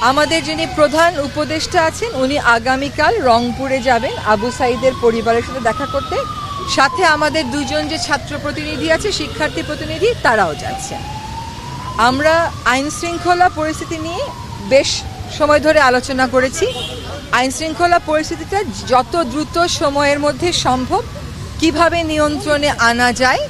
আমাদের যিনি প্রধান উপদেষ্টা আছেন, উনি আগামীকাল রংপুরে যাবেন আবু সাইদের পরিবারের সাথে দেখা করতে। সাথে আমাদের দুজন যে ছাত্র প্রতিনিধি আছে, শিক্ষার্থী প্রতিনিধি, তারাও যাচ্ছেন। আমরা আইন শৃঙ্খলা পরিস্থিতি নিয়ে বেশ সময় ধরে আলোচনা করেছি। আইন শৃঙ্খলা পরিস্থিতিটা যত দ্রুত সময়ের মধ্যে সম্ভব কীভাবে নিয়ন্ত্রণে আনা যায়,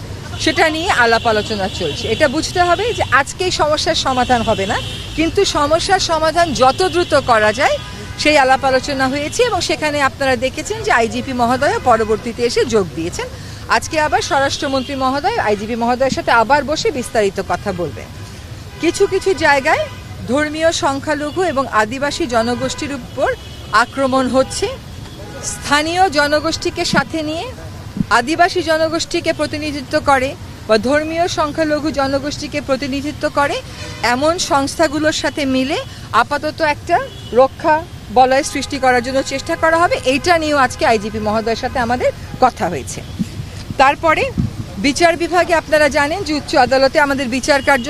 সেটা নিয়ে আলাপ আলোচনা চলছে। এটা বুঝতে হবে যে আজকে এই সমস্যার সমাধান হবে না। কিন্তু সমস্যার সমাধান যত দ্রুত করা যায়, সেই আলাপ আলোচনা হয়েছে এবং সেখানে আপনারা দেখেছেন যে আইজিপি মহোদয় পরবর্তীতে এসে যোগ দিয়েছেন। আজকে আবার স্বরাষ্ট্রমন্ত্রী মহোদয়, আইজিপি মহোদয়ের সাথে আবার বসে বিস্তারিত কথা বলবেন। কিছু কিছু জায়গায় ধর্মীয় সংখ্যালঘু এবং আদিবাসী জনগোষ্ঠীর উপর আক্রমণ হচ্ছে। স্থানীয় জনগোষ্ঠীকে সাথে নিয়ে আদিবাসী জনগোষ্ঠীকে প্রতিনিধিত্ব করে। বা ধর্মীয় সংখ্যালঘু জনগোষ্ঠীকে প্রতিনিধিত্ব করে, এমন সংস্থাগুলোর সাথে মিলে আপাতত একটা রক্ষা বলয় সৃষ্টি করার জন্য চেষ্টা করা হবে। এইটা নিয়েও আজকে আইজিপি মহোদয়ের সাথে আমাদের কথা হয়েছে। তারপরে বিচার বিভাগে আপনারা জানেন যে উচ্চ আদালতে আমাদের বিচার কার্য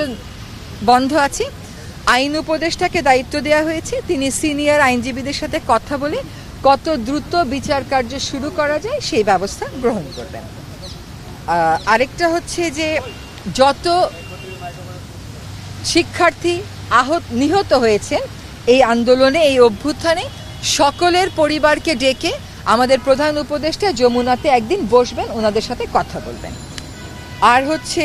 বন্ধ আছে। আইন উপদেষ্টাকে দায়িত্ব দেওয়া হয়েছে। তিনি সিনিয়র আইনজীবীদের সাথে কথা বলে কত দ্রুত বিচার কার্য শুরু করা যায় সেই ব্যবস্থা গ্রহণ করবেন। আরেকটা হচ্ছে যে যত শিক্ষার্থী আহত, নিহত হয়েছেন এই আন্দোলনে, এই অভ্যুত্থানে, সকলের পরিবারকে ডেকে আমাদের প্রধান উপদেষ্টা যমুনাতে একদিন বসবেন, ওনাদের সাথে কথা বলবেন। আর হচ্ছে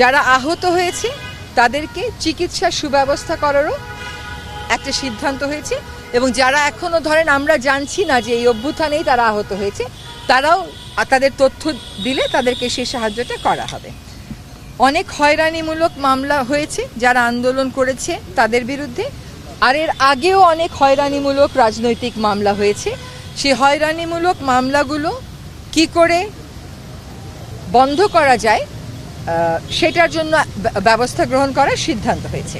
যারা আহত হয়েছে, তাদেরকে চিকিৎসার সুব্যবস্থা করারও একটা সিদ্ধান্ত হয়েছে এবং যারা এখনও ধরেন আমরা জানছি না যে এই অভ্যুত্থানেই তারা আহত হয়েছে, তারাও তাদের তথ্য দিলে তাদেরকে সেই সাহায্যটা করা হবে। অনেক হয়রানিমূলক মামলা হয়েছে, যারা আন্দোলন করেছে তাদের বিরুদ্ধে, আর এর আগেও অনেক হয়রানিমূলক রাজনৈতিক মামলা হয়েছে। সেই হয়রানিমূলক মামলাগুলো কি করে বন্ধ করা যায় সেটার জন্য ব্যবস্থা গ্রহণ করার সিদ্ধান্ত হয়েছে।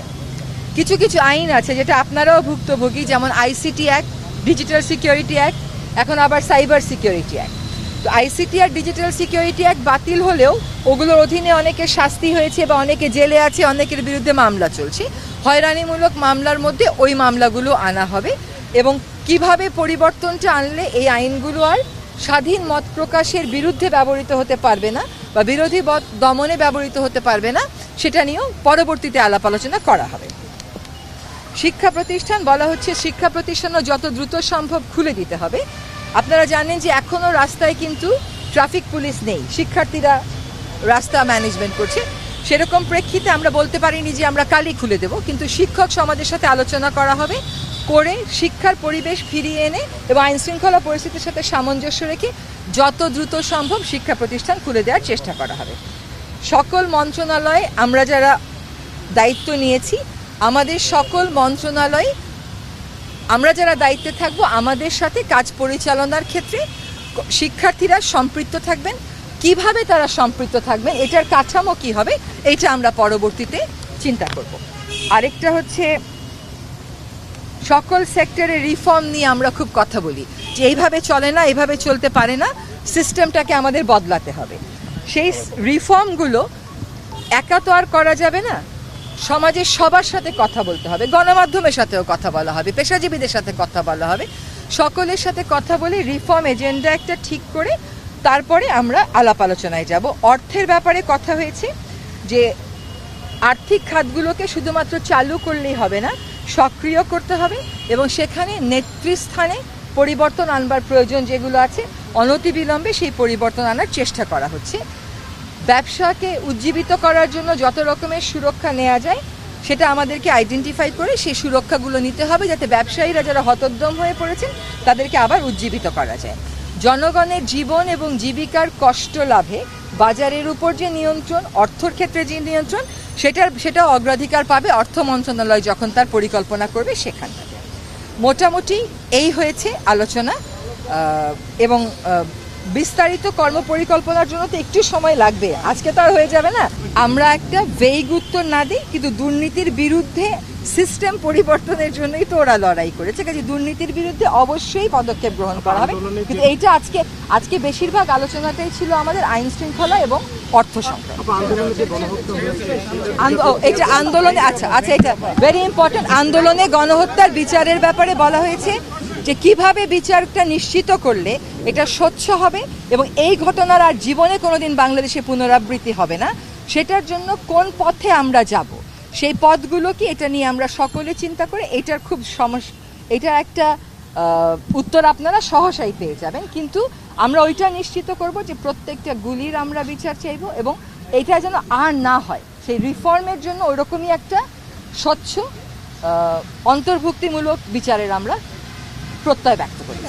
কিছু কিছু আইন আছে যেটা আপনারাও ভুক্তভোগী, যেমন ICT act digital security act এখন আবার সাইবার সিকিউরিটি অ্যাক্ট তো আইসিটি আর ডিজিটাল সিকিউরিটি অ্যাক্ট বাতিল হলেও ওগুলোর অধীনে অনেকের শাস্তি হয়েছে বা অনেকে জেলে আছে, অনেকের বিরুদ্ধে মামলা চলছে। হয়রানিমূলক মামলার মধ্যে ওই মামলাগুলো আনা হবে এবং কীভাবে পরিবর্তনটা আনলে এই আইনগুলো আর স্বাধীন মত প্রকাশের বিরুদ্ধে ব্যবহৃত হতে পারবে না বা বিরোধী দমনে ব্যবহৃত হতে পারবে না, সেটা নিয়েও পরবর্তীতে আলাপ আলোচনা করা হবে। শিক্ষা প্রতিষ্ঠান বলা হচ্ছে শিক্ষা প্রতিষ্ঠানও যত দ্রুত সম্ভব খুলে দিতে হবে। আপনারা জানেন যে এখনও রাস্তায় কিন্তু ট্রাফিক পুলিশ নেই। শিক্ষার্থীরা রাস্তা ম্যানেজমেন্ট করছে। সেরকম প্রেক্ষিতে আমরা বলতে পারিনি যে আমরা কালই খুলে দেব, কিন্তু শিক্ষক সমাজের সাথে আলোচনা করা হবে, করে শিক্ষার পরিবেশ ফিরিয়ে এনে এবং আইন শৃঙ্খলা পরিস্থিতির সাথে সামঞ্জস্য রেখে যত দ্রুত সম্ভব শিক্ষা প্রতিষ্ঠান খুলে দেওয়ার চেষ্টা করা হবে। সকল মন্ত্রণালয়ে, আমরা যারা দায়িত্ব নিয়েছি আমাদের সকল মন্ত্রণালয়, আমরা যারা দায়িত্বে থাকব, আমাদের সাথে কাজ পরিচালনার ক্ষেত্রে শিক্ষার্থীরা সম্পৃক্ত থাকবেন। কীভাবে তারা সম্পৃক্ত থাকবেন, এটার কাঠামো কি হবে, এটা আমরা পরবর্তীতে চিন্তা করব। আরেকটা হচ্ছে, সকল সেক্টরে রিফর্ম নিয়ে আমরা খুব কথা বলি, যে এইভাবে চলে না, এইভাবে চলতে পারে না, সিস্টেমটাকে আমাদের বদলাতে হবে। সেই রিফর্মগুলো একা তো আর করা যাবে না সমাজের সবার সাথে কথা বলতে হবে, গণমাধ্যমের সাথেও কথা বলা হবে, পেশাজীবীদের সাথে কথা বলা হবে, সকলের সাথে কথা বলে রিফর্ম এজেন্ডা একটা ঠিক করে তারপরে আমরা আলাপ আলোচনায় যাব। অর্থের ব্যাপারে কথা হয়েছে যে আর্থিক খাতগুলোকে শুধুমাত্র চালু করলেই হবে না, সক্রিয় করতে হবে এবং সেখানে নেতৃস্থানে পরিবর্তন আনবার প্রয়োজন যেগুলো আছে, অনতিবিলম্বে সেই পরিবর্তন আনার চেষ্টা করা হচ্ছে। ব্যবসাকে উজ্জীবিত করার জন্য যত রকমের সুরক্ষা নেওয়া যায়, সেটা আমাদেরকে আইডেন্টিফাই করে সেই সুরক্ষাগুলো নিতে হবে যাতে ব্যবসায়ীরা যারা হতোদ্যম হয়ে পড়েছেন, তাদেরকে আবার উজ্জীবিত করা যায়। জনগণের জীবন এবং জীবিকার কষ্ট লাভে বাজারের উপর যে নিয়ন্ত্রণ, অর্থর ক্ষেত্রে যে নিয়ন্ত্রণ, সেটার, সেটা অগ্রাধিকার পাবে অর্থ মন্ত্রণালয় যখন তার পরিকল্পনা করবে সেখানটাতে মোটামুটি এই হয়েছে আলোচনা এবং বিস্তারিত কর্মপরিকল্পনার জন্য তো একটু সময় লাগবে। আজকে তো আর হয়ে যাবে না। আমরা একটা ভেইগ উত্তর না দিই কিন্তু দুর্নীতির বিরুদ্ধে সিস্টেম পরিবর্তনের জন্যই তো ওরা লড়াই করেছে। কাজে দুর্নীতির বিরুদ্ধে অবশ্যই পদক্ষেপ গ্রহণ করা হবে। কিন্তু এইটা আজকে আজকে বেশিরভাগ আলোচনাটাই ছিল আমাদের আইন শৃঙ্খলা এবং অর্থ এটা আন্দোলনে আচ্ছা আচ্ছা এটা ভেরি ইম্পর্টেন্ট আন্দোলনে গণহত্যার বিচারের ব্যাপারে বলা হয়েছে। যে কীভাবে বিচারটা নিশ্চিত করলে এটা স্বচ্ছ হবে এবং এই ঘটনার আর জীবনে কোনোদিন বাংলাদেশে পুনরাবৃত্তি হবে না, সেটার জন্য কোন পথে আমরা যাব? সেই পথগুলো কি এটা নিয়ে আমরা সকলে চিন্তা করে এটার খুব সমস্যা এটার একটা উত্তর আপনারা সহসাই পেয়ে যাবেন। কিন্তু আমরা ওইটা নিশ্চিত করব যে প্রত্যেকটা গুলির আমরা বিচার চাইব এবং এটা যেন আর না হয়। সেই রিফর্মের জন্য ওইরকমই একটা স্বচ্ছ অন্তর্ভুক্তিমূলক বিচারের আমরা প্রত্যয় ব্যক্ত করি